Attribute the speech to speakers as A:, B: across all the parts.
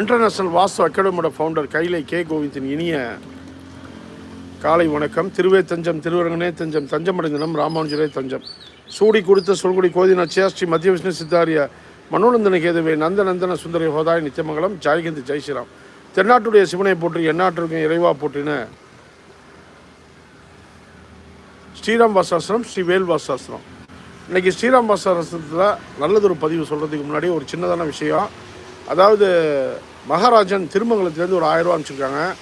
A: International Vastu அகாடமியோட founder Kailai K. கோவிந்தின் இனிய காலை வணக்கம். திருவே தஞ்சம் திருவரங்கனே தஞ்சம் தஞ்சமடைந்தனம் ராமானுஜரே தஞ்சம். சூடி கொடுத்த சொல்குடி கோதின சேஷ்டி ஸ்ரீ மத்திய விஷ்ணு சித்தாரிய மனோநந்தன கேதுவே நந்த நந்தன சுந்தரி ஹோதாய் நித்தியமங்கலம் ஜெயகந்த் ஜெய் ஸ்ரீராம் தென்னாட்டுடைய சிவனை போற்றி எந்நாட்டிற்கும் இறைவா போற்றின ஸ்ரீராம் வாசாஸ்திரம் ஸ்ரீ வேல் வாசாஸ்திரம். இன்றைக்கி ஸ்ரீராம் வாசாஸ்திரத்தில் நல்லதொரு பதிவு சொல்கிறதுக்கு முன்னாடி ஒரு சின்னதான விஷயம். அதாவது மகாராஜன் திருமங்கலத்துலேருந்து ஒரு ஆயிரம் அனுப்பிச்சிருக்காங்க.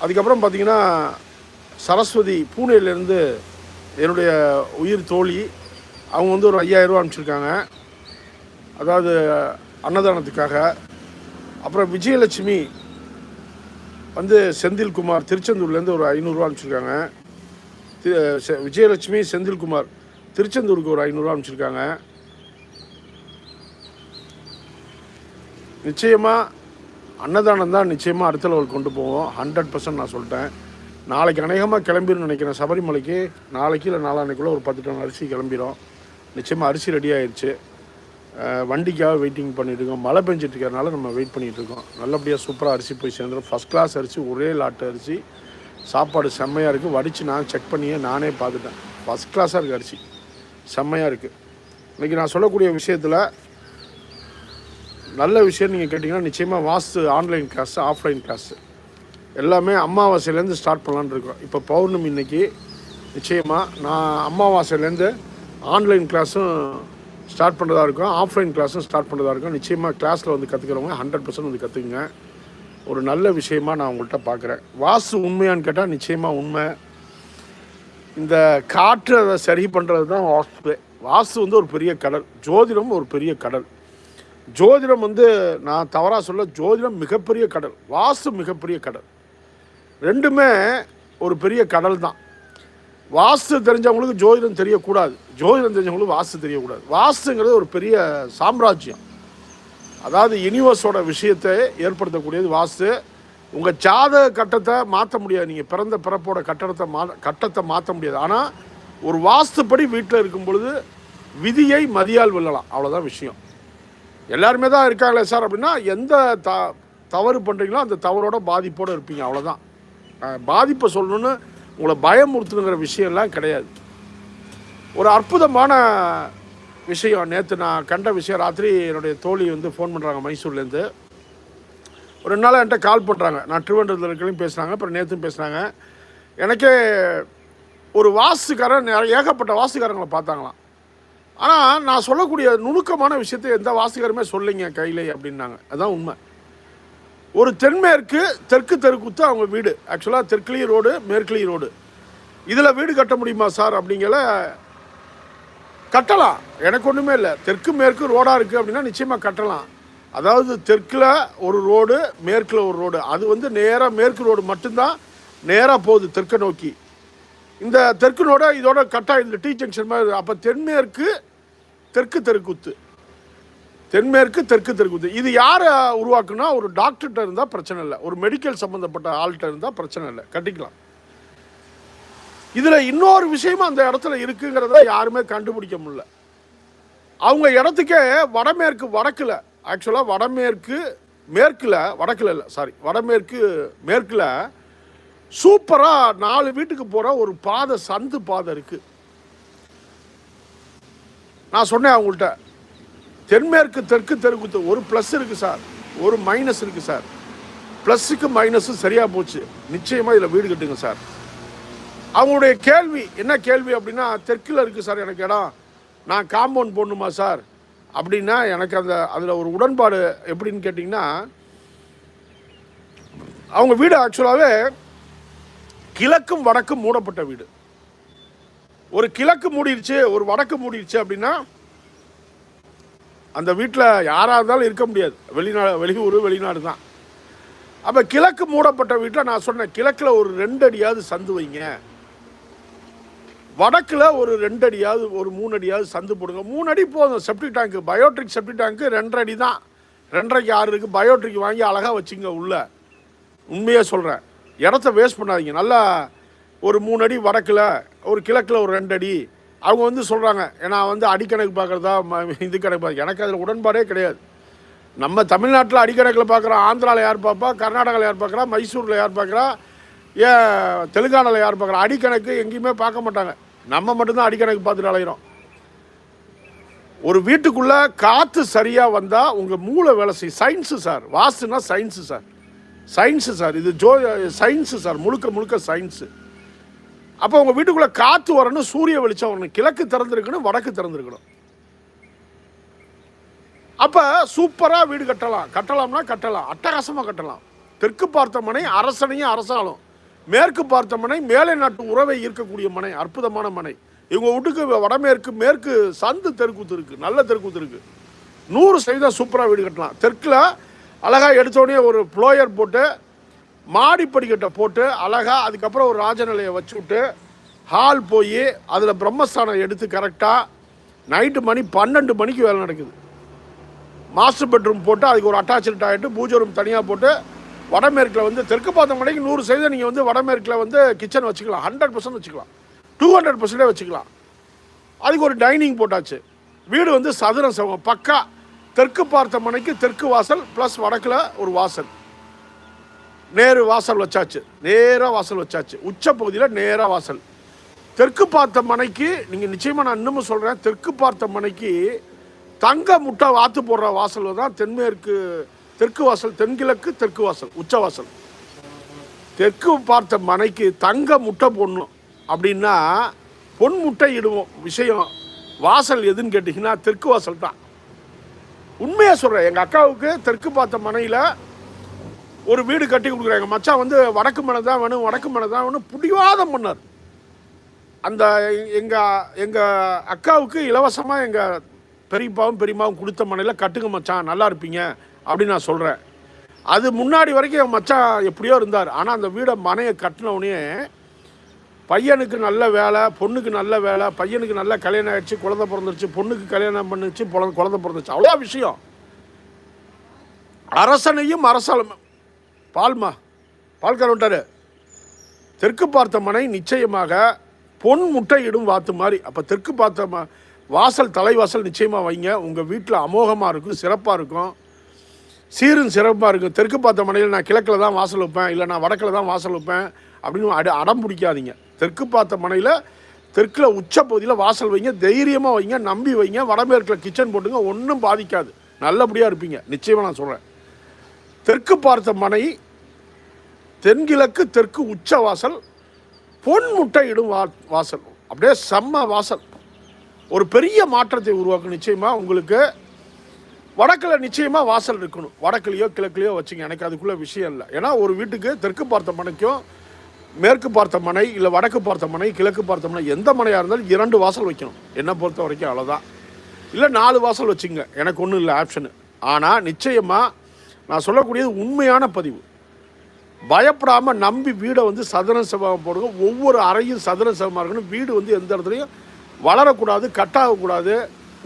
A: அதுக்கப்புறம் பார்த்தீங்கன்னா சரஸ்வதி பூனேலேருந்து என்னுடைய உயிர் தோழி அவங்க வந்து ஒரு ஐயாயிரம் ரூபா அனுப்பிச்சிருக்காங்க. அதாவது அன்னதானத்துக்காக. அப்புறம் விஜயலட்சுமி வந்து செந்தில்குமார் திருச்செந்தூர்லேருந்து ஒரு ஐநூறுரூவா அனுப்பிச்சிருக்காங்க. தி- செ- விஜயலட்சுமி செந்தில்குமார் திருச்செந்தூருக்கு ஒரு ஐநூறுரூவா அனுப்பிச்சிருக்காங்க. நிச்சயமாக அன்னதானம் தான் நிச்சயமாக அடுத்த லெவல் கொண்டு போவோம். ஹண்ட்ரட் பர்சன்ட் நான் சொல்லிட்டேன். நாளைக்கு அநேகமாக கிளம்பிடும் நினைக்கிறேன். சபரிமலைக்கு நாளைக்கு இல்லை நாளான்னைக்குள்ளே ஒரு பத்து டன் அரிசி கிளம்பிடும் நிச்சயமாக அரிசி ரெடி ஆயிடுச்சு வண்டிக்காக வெயிட்டிங் பண்ணிட்டு இருக்கோம் மழை பெஞ்சிட்டு இருக்கிறனால நம்ம வெயிட் பண்ணிகிட்ருக்கோம் நல்லபடியாக சூப்பராக அரிசி போய் சேர்ந்துடும் ஃபஸ்ட் கிளாஸ் அரிசி ஒரே லாட்டு அரிசி. சாப்பாடு செம்மையாக இருக்குது வடித்து நான் செக் பண்ணியே நானே பார்த்துட்டேன். ஃபஸ்ட் கிளாஸாக இருக்குது அரிசி. செம்மையாக இருக்குது இன்றைக்கி நான் சொல்லக்கூடிய விஷயத்தில் நல்ல விஷயம் நீங்கள் கேட்டிங்கன்னா நிச்சயமாக vastu online class offline class எல்லாமே அமாவாசையிலேருந்து ஸ்டார்ட் பண்ணலான்னு இருக்கோம். இப்போ பௌர்ணமி இன்றைக்கி நிச்சயமாக நான் அமாவாசையிலேருந்து ஆன்லைன் கிளாஸும் ஸ்டார்ட் பண்ணுறதா இருக்கும். ஆஃப்லைன் கிளாஸும் ஸ்டார்ட் பண்ணுறதா இருக்கும். நிச்சயமாக கிளாஸில் வந்து கற்றுக்கிறவங்க ஹண்ட்ரட் பர்சன்ட் வந்து கற்றுக்குங்க ஒரு நல்ல விஷயமா நான் உங்கள்கிட்ட பார்க்குறேன் வாஸ்து உண்மையான்னு கேட்டால் நிச்சயமாக உண்மை. இந்த காற்று அதை சரி பண்ணுறது தான் வாஸ்து. வாஸ்து வந்து ஒரு பெரிய கடல். ஜோதிடம் ஒரு பெரிய கடல். ஜோதிடம் வந்து நான் தவறாக சொல்ல ஜோதிடம் மிகப்பெரிய கடல். வாஸ்து மிகப்பெரிய கடல். ரெண்டுமே ஒரு பெரிய கடல் தான். வாஸ்து தெரிஞ்சவங்களுக்கு ஜோதிடம் தெரியக்கூடாது. ஜோதிடம் தெரிஞ்சவங்களுக்கு வாஸ்து தெரியக்கூடாது. வாஸ்துங்கிறது ஒரு பெரிய சாம்ராஜ்யம். அதாவது யூனிவர்ஸோட விஷயத்தை ஏற்படுத்தக்கூடியது வாஸ்து. உங்கள் ஜாதக கட்டத்தை மாற்ற முடியாது. நீங்கள் பிறந்த பிறப்போட கட்டடத்தை மா கட்டத்தை மாற்ற முடியாது. ஆனால் ஒரு வாஸ்துப்படி வீட்டில் இருக்கும் பொழுது விதியை மதியால் வெல்லலாம். அவ்வளோதான் விஷயம். எல்லாருமே தான் இருக்காங்களே சார் அப்படின்னா எந்த த தவறு பண்ணுறீங்களோ அந்த தவறோட பாதிப்போடு இருப்பீங்க அவ்வளோதான் பாதிப்பை சொல்லணுன்னு உங்களை பயமுறுத்துங்கிற விஷயம்லாம் கிடையாது. ஒரு அற்புதமான விஷயம் நேற்று நான் கண்ட விஷயம் ராத்திரி என்னுடைய தோழி வந்து ஃபோன் பண்ணுறாங்க மைசூர்லேருந்து. ஒரு ரெண்டு நாள் என்கிட்ட கால் பண்ணுறாங்க நான் திருவண்டத்தில் இருக்கலையும் பேசுகிறாங்க அப்புறம் நேற்றும் பேசுகிறாங்க எனக்கே ஒரு வாசுக்காரன் ஏகப்பட்ட வாசுக்காரங்களை பார்த்தாங்களாம். ஆனால் நான் சொல்லக்கூடிய நுணுக்கமான விஷயத்தை எந்த வாசகருமே சொல்லிங்க கையிலே அப்படின்னாங்க. அதுதான் உண்மை. ஒரு தென்மேற்கு தெற்கு தெருக்குத்து அவங்க வீடு. ஆக்சுவலாக தெற்குலி ரோடு மேற்குலி ரோடு. இதில் வீடு கட்ட முடியுமா சார் அப்படிங்கிற கட்டலாம். எனக்கு ஒன்றுமே இல்லை. தெற்கு மேற்கு ரோடாக இருக்குது அப்படின்னா நிச்சயமாக கட்டலாம். அதாவது தெற்கில் ஒரு ரோடு மேற்கில் ஒரு ரோடு. அது வந்து நேராக மேற்கு ரோடு மட்டும்தான் நேராக போகுது தெற்கை நோக்கி. இந்த தெற்குனோட இதோட கட்டாக இந்த டி ஜங்ஷன் மாதிரி அப்போ தென்மேற்கு தெற்கு தெருக்குத்து. தென்மேற்கு தெற்கு தெற்குத்து இது யாரை உருவாக்குனா ஒரு டாக்டர்கிட்ட இருந்தால் பிரச்சனை இல்லை. ஒரு மெடிக்கல் சம்மந்தப்பட்ட ஆள்கிட்ட இருந்தால் பிரச்சனை இல்லை. கட்டிக்கலாம். இதில் இன்னொரு விஷயமும் அந்த இடத்துல இருக்குங்கிறத யாருமே கண்டுபிடிக்க முடியல. அவங்க இடத்துக்கே வடமேற்கு வடக்கில் ஆக்சுவலாக வடமேற்கு மேற்கில் வடக்கில் இல்லை சாரி வடமேற்கு மேற்கில் சூப்பராக நாலு வீட்டுக்கு போகிற ஒரு பாதை சந்து பாதை இருக்குது நான் சொன்னேன் அவங்கள்ட்ட தென்மேற்கு தெற்கு தெருக்குத்து ஒரு ப்ளஸ் இருக்குது சார் ஒரு மைனஸ் இருக்குது சார் ப்ளஸ்ஸுக்கு மைனஸும் சரியாக போச்சு. நிச்சயமாக இதில் வீடு கட்டுங்க சார் அவங்களுடைய கேள்வி என்ன கேள்வி அப்படின்னா தெற்கில் இருக்குது சார் எனக்கு இடம். நான் காம்பவுண்ட் போடணுமா சார் அப்படின்னா எனக்கு அந்த அதில் ஒரு உடன்பாடு எப்படின்னு கேட்டிங்கன்னா அவங்க வீடு ஆக்சுவலாகவே கிழக்கும் வடக்கும் மூடப்பட்ட வீடு. ஒரு கிழக்கு மூடிடுச்சு ஒரு வடக்கு மூடிடுச்சு அப்படின்னா அந்த வீட்டில் யாராக இருந்தாலும் இருக்க முடியாது. வெளிநாடு வெளியூர் வெளிநாடு தான். அப்போ கிழக்கு மூடப்பட்ட வீட்டில் நான் சொன்னேன் கிழக்கில் ஒரு ரெண்டு அடியாவது சந்து வைங்க. வடக்கில் ஒரு ரெண்டு அடியாவது ஒரு மூணு அடியாவது சந்து போடுங்க. மூணு அடி போதும் செப்டிக் டேங்க்கு பயோட்ரிக் செப்டிக் டேங்க்கு ரெண்டரை அடி தான் ரெண்டரைக்கு ஆறு இருக்குது பயோட்ரிக் வாங்கி அழகாக வச்சுங்க உள்ள. உண்மையாக சொல்கிறேன் இடத்த வேஸ்ட் பண்ணாதீங்க. நல்லா ஒரு மூணு அடி வடக்கில் ஒரு கிழக்கில் ஒரு ரெண்டு அடி. அவங்க வந்து சொல்கிறாங்க ஏன்னா வந்து அடிக்கணக்கு பார்க்குறதா ம- இது கணக்கு பார்க்க எனக்கு அதில் உடன்பாடே கிடையாது. நம்ம தமிழ்நாட்டில் அடிக்கணக்கில் பார்க்குறோம் ஆந்திராவில் யார் பார்ப்பா கர்நாடகாவில் யார் பார்க்குறா மைசூரில் யார் பார்க்குறா ஏன் தெலுங்கானாவில் யார் பார்க்குறா அடிக்கணக்கு எங்கேயுமே பார்க்க மாட்டாங்க. நம்ம மட்டும்தான் அடிக்கணக்கு பார்த்துட்டு அலைகிறோம் ஒரு வீட்டுக்குள்ளே காற்று சரியாக வந்தால் உங்கள் மூளை வேலை செய்யும். சயின்ஸு சார் வாஸ்துனா சயின்ஸு சார் சயின்ஸு சார் இது ஜோ சயின்ஸு சார் முழுக்க முழுக்க சயின்ஸு அப்போ உங்கள் வீட்டுக்குள்ளே காற்று வரணும் சூரிய வெளிச்சம் வரணும் கிழக்கு திறந்துருக்கணும் வடக்கு திறந்துருக்கணும். அப்போ சூப்பராக வீடு கட்டலாம். கட்டலாம்னா கட்டலாம். அட்டகாசமாக கட்டலாம். தெற்கு பார்த்த மனை அரசனையும் அரசாலும். மேற்கு பார்த்த மனை மேலை நாட்டு உறவை ஈர்க்கக்கூடிய மனை அற்புதமான மனை. இவங்க வீட்டுக்கு வடமேற்கு மேற்கு சந்து தெருக்கூத்து இருக்குது நல்ல தெருக்கூத்து இருக்குது நூறு சதவீதம் சூப்பராக வீடு கட்டலாம். தெற்கில் அழகாக எடுத்தோடனே ஒரு ப்ளோயர் போட்டு மாடி படிக்கட்டை போட்டு அழகாக அதுக்கப்புறம் ஒரு ராஜநிலையை வச்சு விட்டு ஹால் போய் அதில் பிரம்மஸ்தானம் எடுத்து கரெக்டாக நைட்டு மணி பன்னெண்டு மணிக்கு வேலை நடக்குது. மாஸ்டர் பெட்ரூம் போட்டு அதுக்கு ஒரு அட்டாச்சு ஆகிட்டு பூஜை ரூம் தனியாக போட்டு வடமேற்கில் வந்து தெற்கு பார்த்த மணிக்கு நூறு சதவீதம் நீங்கள் வந்து வடமேற்கில் வந்து கிச்சன் வச்சுக்கலாம். ஹண்ட்ரட் பர்சன்ட் வச்சுக்கலாம். டூ ஹண்ட்ரட் பர்சன்டே வச்சுக்கலாம். அதுக்கு ஒரு டைனிங் போட்டாச்சு. வீடு வந்து சதுரம் செவம் பக்கா. தெற்கு பார்த்த மனைக்கு தெற்கு வாசல் ப்ளஸ் வடக்கில் ஒரு வாசல். நேரு வாசல் வச்சாச்சு. நேராக வாசல் வச்சாச்சு. உச்ச பகுதியில் நேராக வாசல். தெற்கு பார்த்த மனைக்கு நீங்கள் நிச்சயமாக நான் இன்னமும் சொல்கிறேன் தெற்கு பார்த்த மனைக்கு தங்க முட்டை வாத்து போடுற வாசல் தான் தென்மேற்கு தெற்கு வாசல் தென்கிழக்கு தெற்கு வாசல் உச்ச வாசல். தெற்கு பார்த்த மனைக்கு தங்க முட்டை போடணும் அப்படின்னா பொன் முட்டை இடுவோம். விஷயம் வாசல் எதுன்னு கேட்டிங்கன்னா தெற்கு வாசல் தான். உண்மையாக சொல்கிறேன் எங்கள் அக்காவுக்கு தெற்கு பார்த்த மனையில் ஒரு வீடு கட்டி கொடுக்குறாங்க. மச்சான் வந்து வடக்கு மனை தான் வேணும் வடக்கு மனை தான் வேணும் பிடிவாதம் பண்ணார். அந்த எங்கள் எங்கள் அக்காவுக்கு இலவசமாக எங்கள் பெரியப்பாவும் பெரியம்மாவும் கொடுத்த மனையில் கட்டுங்க மச்சான் நல்லா இருப்பீங்க அப்படின்னு நான் சொல்கிறேன் அது முன்னாடி வரைக்கும் என் மச்சான் எப்படியோ இருந்தார். ஆனால் அந்த வீடை மனையை கட்டினவுடனே பையனுக்கு நல்ல வேலை பொண்ணுக்கு நல்ல வேலை பையனுக்கு நல்ல கல்யாணம் ஆயிடுச்சு குழந்தை பிறந்துருச்சு பொண்ணுக்கு கல்யாணம் பண்ணிச்சு குழந்த குழந்தை பிறந்துச்சு அவ்வளோ விஷயம். அரசனையும் அரசாலும் பால்மா பால்கார் வந்துட்டாரு. தெற்கு பார்த்த மனை நிச்சயமாக பொன் முட்டையிடும் வாத்து மாதிரி. அப்போ தெற்கு பார்த்த ம வாசல் தலைவாசல் நிச்சயமாக வைங்க. உங்கள் வீட்டில் அமோகமாக இருக்கும் சிறப்பாக இருக்கும். சீரும் சிறப்பாக இருக்கும். தெற்கு பார்த்த மனையில் நான் கிழக்கில் தான் வாசல் வைப்பேன் இல்லை நான் வடக்கில் தான் வாசல் வைப்பேன். அப்படின்னு அட அடம் பிடிக்காதீங்க. தெற்கு பார்த்த மனையில் தெற்கில் உச்ச பகுதியில் வாசல் வைங்க தைரியமாக வைங்க நம்பி வைங்க வடமேற்கில் கிச்சன் போட்டுங்க ஒன்றும் பாதிக்காது. நல்லபடியாக இருப்பீங்க. நிச்சயமாக நான் சொல்கிறேன் தெற்கு பார்த்த மனை தென்கிழக்கு தெற்கு உச்ச வாசல் பொன் முட்டை இடும் வா வாசல். அப்படியே செம்ம வாசல். ஒரு பெரிய மாற்றத்தை உருவாக்கும். நிச்சயமாக உங்களுக்கு வடக்கில் நிச்சயமாக வாசல் இருக்கணும். வடக்குலையோ கிழக்குலையோ வச்சுங்க. எனக்கு அதுக்குள்ளே விஷயம் இல்லை. ஏன்னா ஒரு வீட்டுக்கு தெற்கு பார்த்த மனைக்கும் மேற்கு பார்த்த மனை இல்லை வடக்கு பார்த்த மனை கிழக்கு பார்த்த மனை எந்த மனையாக இருந்தாலும் இரண்டு வாசல் வைக்கணும். என்னை பொறுத்த வரைக்கும் அவ்வளோதான் இல்லை நாலு வாசல் வச்சுங்க. எனக்கு ஒன்றும் இல்லை ஆப்ஷனு ஆனால் நிச்சயமாக நான் சொல்லக்கூடியது உண்மையான பதிவு. பயப்படாமல் நம்பி வீடை வந்து சதுர செவம் போடுங்க. ஒவ்வொரு அறையும் சதுர செவமாக இருக்கணும். வீடு வந்து எந்த இடத்துலையும் வளரக்கூடாது கட்டாகக்கூடாது.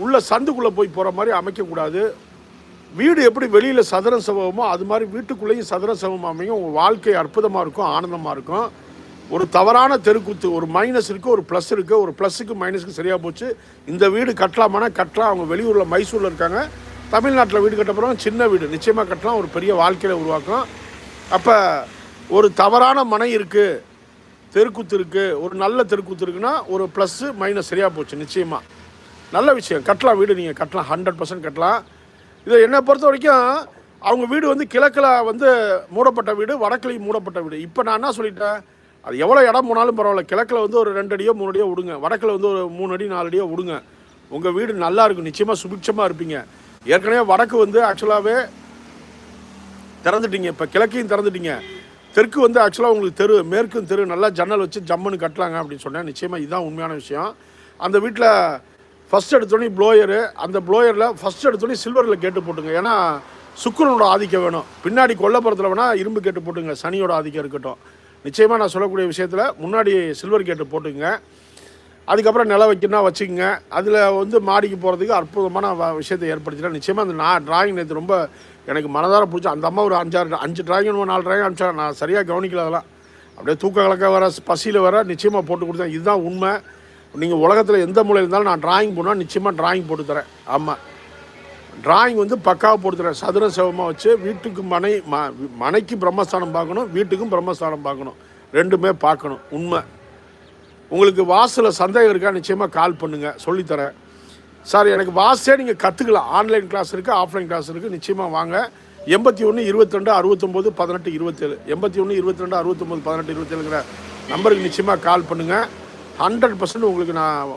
A: உள்ள சந்துக்குள்ளே போய் போகிற மாதிரி அமைக்கக்கூடாது. வீடு எப்படி வெளியில் சதுர செவமோ அது மாதிரி வீட்டுக்குள்ளேயும் சதுர செவம் அமையும் உங்கள் வாழ்க்கை அற்புதமாக இருக்கும் ஆனந்தமாக இருக்கும். ஒரு தவறான தெருக்கூத்து ஒரு மைனஸ் இருக்குது ஒரு ப்ளஸ் இருக்குது ஒரு ப்ளஸ்ஸுக்கு மைனஸுக்கு சரியாக போச்சு. இந்த வீடு கட்டலாமானா கட்டலாம். அவங்க வெளியூரில் மைசூரில் இருக்காங்க. தமிழ்நாட்டில் வீடு கட்ட போகிறோம் சின்ன வீடு. நிச்சயமாக கட்டலாம். ஒரு பெரிய வாழ்க்கையில் உருவாக்கும் அப்போ ஒரு தவறான மனை இருக்குது தெருக்கூத்து இருக்குது ஒரு நல்ல தெருக்கூத்து இருக்குன்னா ஒரு ப்ளஸ்ஸு மைனஸ் சரியாக போச்சு. நிச்சயமாக நல்ல விஷயம். கட்டலாம். வீடு நீங்கள் கட்டலாம். ஹண்ட்ரட் பர்சன்ட் கட்டலாம். இதை என்னை பொறுத்த வரைக்கும் அவங்க வீடு வந்து கிழக்கில் வந்து மூடப்பட்ட வீடு வடக்குலையும் மூடப்பட்ட வீடு. இப்போ நான் என்ன சொல்லிட்டேன்? அது எவ்வளோ இடம் போனாலும் பரவாயில்ல. கிழக்கில் வந்து ஒரு ரெண்டு அடியோ மூணு அடியோ விடுங்க. வடக்கில் வந்து ஒரு மூணு அடி நாலு அடியோ விடுங்க. உங்கள் வீடு நல்லா இருக்கும். நிச்சயமாக சுபிட்சமாக இருப்பீங்க. ஏற்கனவே வடக்கு வந்து ஆக்சுவலாகவே திறந்துட்டீங்க. இப்போ கிழக்கையும் திறந்துட்டீங்க. தெற்கு வந்து ஆக்சுவலாக உங்களுக்கு தெரு மேற்கும் தெரு நல்லா ஜன்னல் வச்சு ஜம்முன்னு கட்டலாங்க அப்படின்னு சொன்னேன். நிச்சயமாக இதுதான் உண்மையான விஷயம். அந்த வீட்டில் ஃபஸ்ட் எடுத்தோடனே ப்ளோயரு அந்த ப்ளோயரில் ஃபஸ்ட் எடுத்தோடனே சில்வரில் கேட்டு போட்டுங்க. ஏன்னா சுக்கிரனோட ஆதிக்கம் வேணும். பின்னாடி கொல்லப்புறத்தில் வேணால் இரும்பு கேட்டு போட்டுங்க. சனியோட ஆதிக்கம் இருக்கட்டும். நிச்சயமாக நான் சொல்லக்கூடிய விஷயத்தில் முன்னாடி சில்வர் கேட்டு போட்டுங்க. அதுக்கப்புறம் நில வைக்கணும்னா வச்சுக்கோங்க. அதில் வந்து மாடிக்கு போகிறதுக்கு அற்புதமான விஷயத்தை ஏற்படுத்தினா நிச்சயமாக அந்த நான் டிராயிங் நேற்று ரொம்ப எனக்கு மனதார பிடிச்சி அந்த அம்மா ஒரு அஞ்சாறு அஞ்சு டிராயிங் நாலு டிராயிங் அனுப்பிச்சா நான் சரியாக கவனிக்கல அதெல்லாம். அப்படியே தூக்க கலக்க வர பசியில் வர நிச்சயமாக போட்டு கொடுத்தேன். இதுதான் உண்மை. நீங்கள் உலகத்தில் எந்த மூலையில் இருந்தாலும் நான் டிராயிங் போனால் நிச்சயமாக டிராயிங் போட்டு தரேன். ஆமாம் டிராயிங் வந்து பக்காவாக போடுத்துறேன் சதுர செவமாக வச்சு வீட்டுக்கு மனை ம மனைக்கு பிரம்மஸ்தானம் பார்க்கணும் வீட்டுக்கும் பிரம்மஸ்தானம் பார்க்கணும். ரெண்டுமே பார்க்கணும். உண்மை. உங்களுக்கு வாசில் சந்தேகம் இருக்கா? நிச்சயமாக கால் பண்ணுங்கள் சொல்லித்தரேன். சார் எனக்கு வாசே நீங்கள் கற்றுக்கலாம் ஆன்லைன் கிளாஸ் இருக்குது ஆஃப்லைன் கிளாஸ் இருக்குது நிச்சயமாக வாங்க. எண்பத்தி ஒன்று இருபத்திரெண்டு அறுபத்தொம்போது பதினெட்டு இருபத்தேழு. எண்பத்தி ஒன்று இருபத்தி ரெண்டு அறுபத்தொம்போது பதினெட்டு இருபத்தேழுங்கிற நம்பருக்கு நிச்சயமாக கால் பண்ணுங்கள் ஹண்ட்ரட் பர்சன்ட் உங்களுக்கு நான்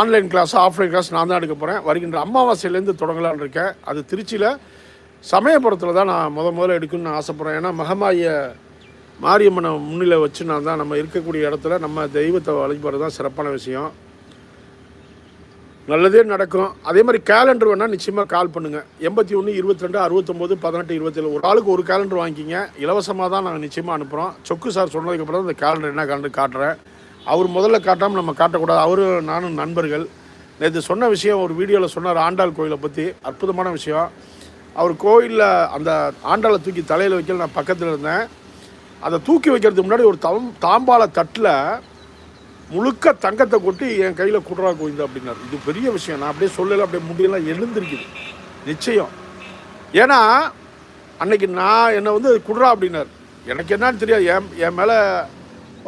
A: ஆன்லைன் கிளாஸ் ஆஃப்லைன் கிளாஸ் நான் தான் எடுக்க போகிறேன் வருகின்ற அமாவாசையிலேருந்து தொடங்கலான்னு இருக்கேன். அது திருச்சியில் சமயபுரத்தில் தான் நான் முத முதல்ல எடுக்கணும்னு ஆசைப்பட்றேன். ஏன்னா மகமாய மாரியம்மனை முன்னிலை வச்சு நான் தான் நம்ம இருக்கக்கூடிய இடத்துல நம்ம தெய்வத்தை வழிபடுறது தான் சிறப்பான விஷயம். நல்லதே நடக்கும். அதே மாதிரி கேலண்டர் வேணால் நிச்சயமாக கால் பண்ணுங்கள் எண்பத்தி ஒன்று இருபத்தி ரெண்டு அறுபத்தொம்போது பதினெட்டு இருபத்தேழு. ஒரு ஆளுக்கு ஒரு கேலண்டர் வாங்கிக்கிங்க. இலவசமாக தான் நாங்கள் நிச்சயமாக அனுப்புகிறோம் சொக்கு சார் சொன்னதுக்கப்புறம் இந்த கேலண்டர் என்ன கேலண்டர் காட்டுறேன். அவர் முதல்ல காட்டாமல் நம்ம காட்டக்கூடாது. அவரும் நானும் நண்பர்கள். நேற்று சொன்ன விஷயம் ஒரு வீடியோவில் சொன்னார் ஆண்டாள் கோயிலை பற்றி அற்புதமான விஷயம். அவர் கோயிலில் அந்த ஆண்டாளை தூக்கி தலையில் வைக்கல நான் பக்கத்தில் இருந்தேன். அதை தூக்கி வைக்கிறதுக்கு முன்னாடி ஒரு தம் தாம்பாள தட்டில் முழுக்க தங்கத்தை கொட்டி என் கையில் குடுறா கோயிந்து அப்படின்னார். இது பெரிய விஷயம். நான் அப்படியே சொல்லலை அப்படியே முடியெல்லாம் எழுந்திருக்குது. நிச்சயம். ஏன்னா அன்னைக்கு நான் என்னை வந்து குடுறா அப்படின்னார். எனக்கு என்னன்னு தெரியாது. என் என் மேலே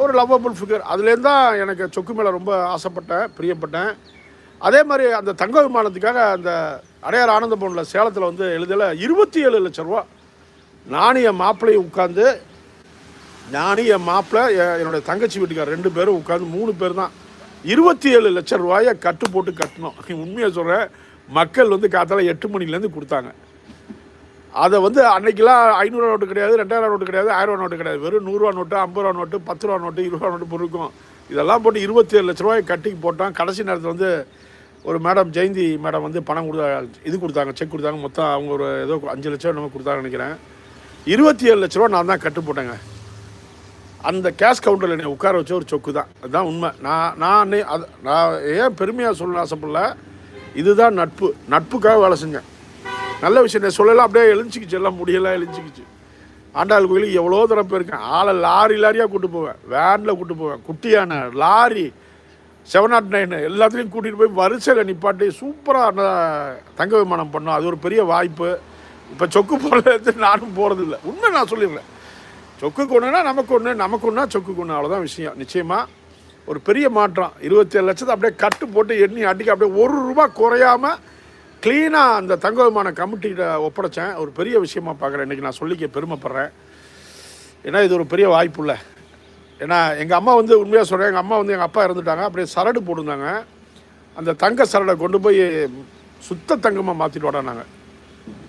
A: ஒரு லவ்வபிள் ஃபிகர் அதுலேருந்து தான் எனக்கு சொக்கு மேலே ரொம்ப ஆசைப்பட்டேன் பிரியப்பட்டேன். அதே மாதிரி அந்த தங்க விமானத்துக்காக அந்த அடையார் ஆனந்த பவனில் சேலத்தில் வந்து எழுதல இருபத்தி ஏழு லட்ச ரூபா. நானும் என் மாப்பிள்ளையும் உட்காந்து நானும் என் மாப்பிள்ளை என்னுடைய தங்கச்சி வீட்டுக்கார் ரெண்டு பேரும் உட்காந்து மூணு பேர் தான் இருபத்தி ஏழு லட்சம் ரூபாயை கட்டு போட்டு கட்டணும். உண்மையாக சொல்கிறேன் மக்கள் வந்து காத்தால எட்டு மணிலேருந்து கொடுத்தாங்க. அதை வந்து அன்னைக்கெல்லாம் ஐநூறுரூவா நோட்டு கிடையாது ரெண்டாயிரம் நோட்டு கிடையாது ஆயிரம் ரூபா நோட்டு கிடையாது. வெறும் நூறுரூவா நோட்டு ஐம்பது ரூபா நோட்டு பத்து ரூபா நோட்டு இருபது ரூபா நோட்டு பொருக்கும் இதெல்லாம் போட்டு இருபத்தி ஏழு லட்ச ரூபாய் கட்டி போட்டான். கடைசி நேரத்தில் வந்து ஒரு மேடம் ஜெயந்தி மேடம் வந்து பணம் கொடுத்தா இது கொடுத்தாங்க செக் கொடுத்தாங்க. மொத்தம் அவங்க ஒரு ஏதோ அஞ்சு லட்சம் நம்ம கொடுத்தாங்கன்னு நினைக்கிறேன். இருபத்தி ஏழு லட்ச ரூபா நான் தான் கட்டு போட்டேங்க. அந்த கேஷ் கவுண்டரில் என்னை உட்கார வச்ச ஒரு சொக்கு தான். அதுதான் உண்மை. நான் நான் அன்னை- அது நான் ஏன் பெருமையாக சொல்ல ஆசைப்படல? இதுதான் நட்பு. நட்புக்காக வேலை செஞ்சேன். நல்ல விஷயம் நான் சொல்லலாம் அப்படியே எழுஞ்சிக்கிச்சு. எல்லாம் முடியெல்லாம் எழுஞ்சிக்கிச்சு. ஆண்டாள் கோயிலுக்கு எவ்வளோ தூரம் போயிருக்கேன். ஆளை லாரி லாரியாக கூட்டு போவேன். வேனில் கூட்டு போவேன். குட்டியான லாரி செவன் நாட் நைன் எல்லாத்துலேயும் கூட்டிகிட்டு போய் வரிசையில் நிப்பாட்டி சூப்பராக தங்க விமானம் பண்ணோம். அது ஒரு பெரிய வாய்ப்பு. இப்போ சொக்கு போகிறது நானும் போகிறதில்ல உண்மை நான் சொல்லிடுறேன். சொக்குக்கு ஒன்றுனா நமக்கு ஒன்று நமக்கு ஒன்றா சொக்குக்கு ஒன்று அவ்வளோதான் விஷயம். நிச்சயமாக ஒரு பெரிய மாற்றம். இருபத்தேழு லட்சத்தை அப்படியே கட்டு போட்டு எண்ணி அடிக்க அப்படியே ஒரு ரூபா குறையாமல் க்ளீனாக அந்த தங்க விமான கமிட்டிகிட்ட ஒப்படைச்சேன். ஒரு பெரிய விஷயமா பார்க்குறேன். இன்றைக்கி நான் சொல்லிக்க பெருமைப்படுறேன். ஏன்னா இது ஒரு பெரிய வாய்ப்பு இல்லை ஏன்னா எங்கள் அம்மா வந்து உண்மையாக சொல்கிறேன் எங்கள் அம்மா வந்து எங்கள் அப்பா இறந்துட்டாங்க. அப்படியே சரடு போட்டிருந்தாங்க. அந்த தங்க சரடை கொண்டு போய் சுத்த தங்கமாக மாற்றிட்டு வரானாங்க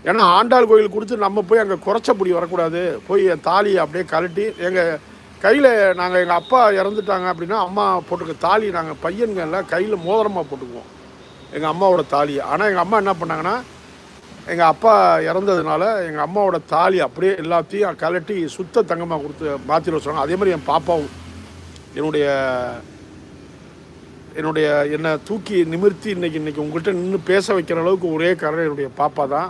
A: ஏன்னா ஆண்டாள் கோயில் கொடுத்து நம்ம போய் அங்கே குறைச்சபடி வரக்கூடாது. போய் என் தாலியை அப்படியே கழட்டி எங்கள் கையில் நாங்கள் எங்கள் அப்பா இறந்துட்டாங்க அப்படின்னா அம்மா போட்டுக்க தாலி நாங்கள் பையன்களில் கையில் மோதிரமாக போட்டுக்குவோம். எங்கள் அம்மாவோட தாலி. ஆனால் எங்கள் அம்மா என்ன பண்ணாங்கன்னா எங்கள் அப்பா இறந்ததுனால எங்கள் அம்மாவோட தாலி அப்படியே எல்லாத்தையும் கழட்டி சுத்த தங்கமாக கொடுத்து மாற்றி வச்சுருவாங்க அதே மாதிரி என் பாப்பாவும் என்னுடைய என்னுடைய என்னை தூக்கி நிமிர்த்தி இன்னைக்கு இன்றைக்கி உங்கள்கிட்ட நின்று பேச வைக்கிற அளவுக்கு ஒரே காரணம் என்னுடைய பாப்பா தான்.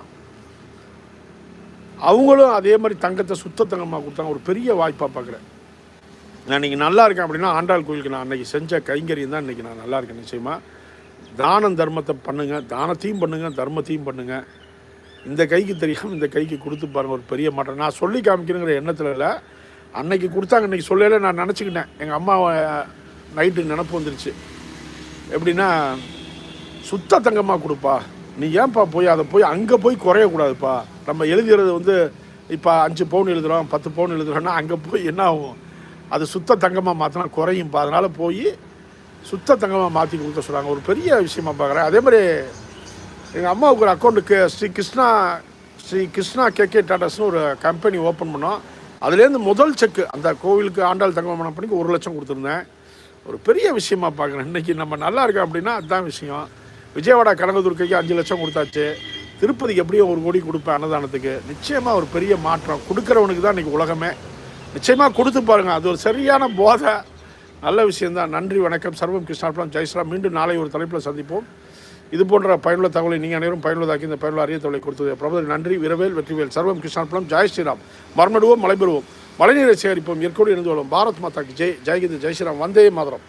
A: அவங்களும் அதே மாதிரி தங்கத்தை சுத்த தங்கமாக கொடுத்தாங்க. ஒரு பெரிய வாய்ப்பாக பார்க்குறேன் நான் இன்றைக்கி நல்லா இருக்கேன் அப்படின்னா ஆண்டாள் கோயிலுக்கு நான் அன்றைக்கி செஞ்ச கைங்கரியம் தான் இன்றைக்கி நான் நல்லா இருக்கேன் நிச்சயமாக தானம் தர்மத்தை பண்ணுங்கள் தானத்தையும் பண்ணுங்கள் தர்மத்தையும் பண்ணுங்கள் இந்த கைக்கு தெரியாமல் இந்த கைக்கு கொடுத்து பாருங்கள் ஒரு பெரிய மாற்றம். நான் சொல்லி காமிக்கணுங்கிற எண்ணத்தில் இல்லை. அன்னைக்கு கொடுத்தாங்க இன்றைக்கி சொல்லலை நான் நினச்சிக்கிட்டேன். எங்கள் அம்மா நைட்டு நினப்பு வந்துருச்சு. எப்படின்னா சுத்த தங்கமாக கொடுப்பா. நீ ஏன்பா போய் அதை போய் அங்கே போய் குறையக்கூடாதுப்பா. நம்ம எழுதுறது வந்து இப்போ அஞ்சு பவுன் எழுதுகிறோம் பத்து பவுன் எழுதுகிறோன்னா அங்கே போய் என்ன ஆகும்? அது சுத்த தங்கமாக மாற்றினா குறையும்ப்பா அதனால் போய் சுத்த தங்கமாக மாற்றி கொடுக்க சொல்கிறாங்க ஒரு பெரிய விஷயமா பார்க்குறேன். அதே மாதிரி எங்கள் அம்மாவுக்கு ஒரு அக்கௌண்ட்டுக்கு ஸ்ரீ கிருஷ்ணா ஸ்ரீ கிருஷ்ணா கேகே டாட்டாஸ்னு ஒரு கம்பெனி ஓப்பன் பண்ணோம். அதுலேருந்து முதல் செக்கு அந்த கோவிலுக்கு ஆண்டாள் தங்கமான பண்ணிக்கு ஒரு லட்சம் கொடுத்துருந்தேன். ஒரு பெரிய விஷயமா பார்க்குறேன். இன்றைக்கி நம்ம நல்லா இருக்கோம் அப்படின்னா அதுதான் விஷயம். விஜயவாடா கனகதுர்க்கைக்கு அஞ்சு லட்சம் கொடுத்தாச்சு. திருப்பதிக்கு எப்படியும் ஒரு கோடி கொடுப்பேன் அன்னதானத்துக்கு. நிச்சயமாக ஒரு பெரிய மாற்றம் கொடுக்குறவனுக்கு தான் இன்றைக்கி உலகமே. நிச்சயமாக கொடுத்து பாருங்கள் அது ஒரு சரியான போதை. நல்ல விஷயந்தான் நன்றி வணக்கம். சர்வம் கிருஷ்ணாபுரம் ஜெய்ஸ்ராம் மீண்டும் நாளை ஒரு தலைப்பில் சந்திப்போம். இது போன்ற பயனுள்ள தகவலை நீங்கள் அனைவரும் பயனுள்ளதாக்கி இந்த பயனுள்ள அரிய தொலை கொடுத்தது. பிரபல நன்றி விரவேல் வெற்றிவேல் சர்வம் கிருஷ்ணாபுரம் ஜெய் ஸ்ரீராம். மர்மடுவோம் மலைபெறுவோம். மழைநீரை சேகரிப்போம். ஏற்கோடு இருந்து வரும் பாரத் மாதாக்கு ஜெய். ஜெய்கிந்த் ஜெய் ஸ்ரீராம். வந்தே மாதரம்.